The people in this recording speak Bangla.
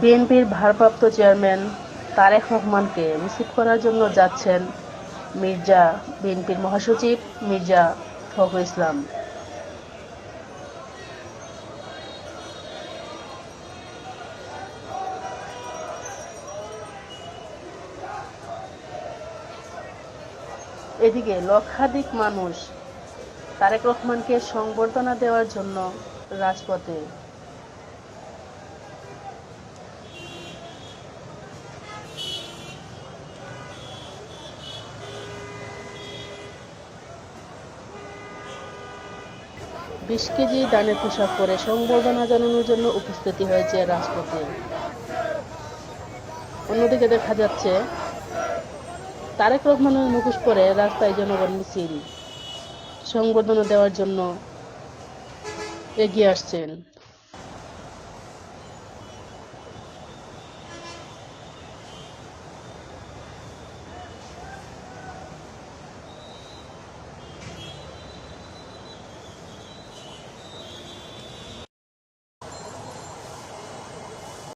বিএনপির ভারপ্রাপ্ত চেয়ারম্যান তারেক রহমানকে রিসিভ করার জন্য যাচ্ছেন মির্জা বিএনপির মহাসচিব মির্জা ফখরুল ইসলাম। এদিকে লক্ষাধিক মানুষ তারেক রহমানকে সংবর্ধনা দেওয়ার জন্য রাজপথে বিশ কেজি দানের পোশাক পরে সংবর্ধনা জানানোর জন্য উপস্থিতি হয়েছে রাষ্ট্রপতি অন্যদিকে দেখা যাচ্ছে, তারেক রহমানের মুখোশ পরে রাস্তায় জনগণ মিছিল। সংবর্ধনা দেওয়ার জন্য এগিয়ে আসছেন